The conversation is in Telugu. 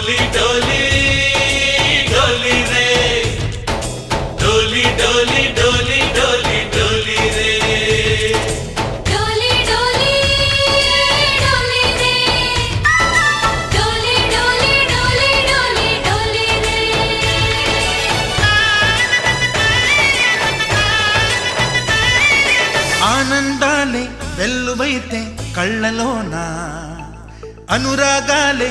डोली डोली डोली डोली डोली అనురాగాలే